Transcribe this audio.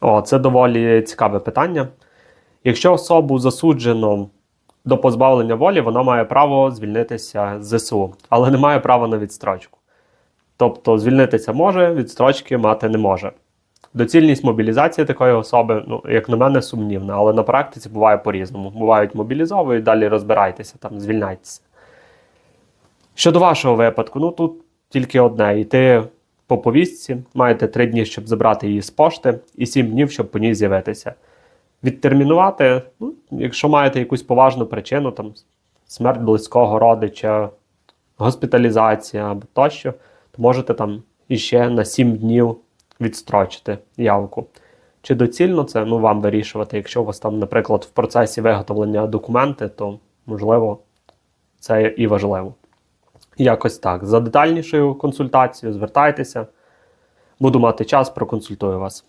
О, це доволі цікаве питання. Якщо особу засуджено до позбавлення волі, вона має право звільнитися з ЗСУ, але не має права на відстрочку. Тобто звільнитися може, відстрочки мати не може. Доцільність мобілізації такої особи, ну, як на мене, сумнівна, але на практиці буває по-різному. Бувають мобілізовують, далі розбирайтеся, там, звільняйтеся. Щодо вашого випадку, ну тут тільки одне: йти по повістці, маєте три дні, щоб забрати її з пошти, і сім днів, щоб по ній з'явитися. Відтермінувати, ну, якщо маєте якусь поважну причину, там смерть близького родича, госпіталізація або тощо, то можете там іще на 7 днів відстрочити явку. Чи доцільно це ну, вам вирішувати? Якщо у вас там, наприклад, в процесі виготовлення документи, то можливо це і важливо. Якось так. За детальнішою консультацією звертайтеся. Буду мати час, проконсультую вас.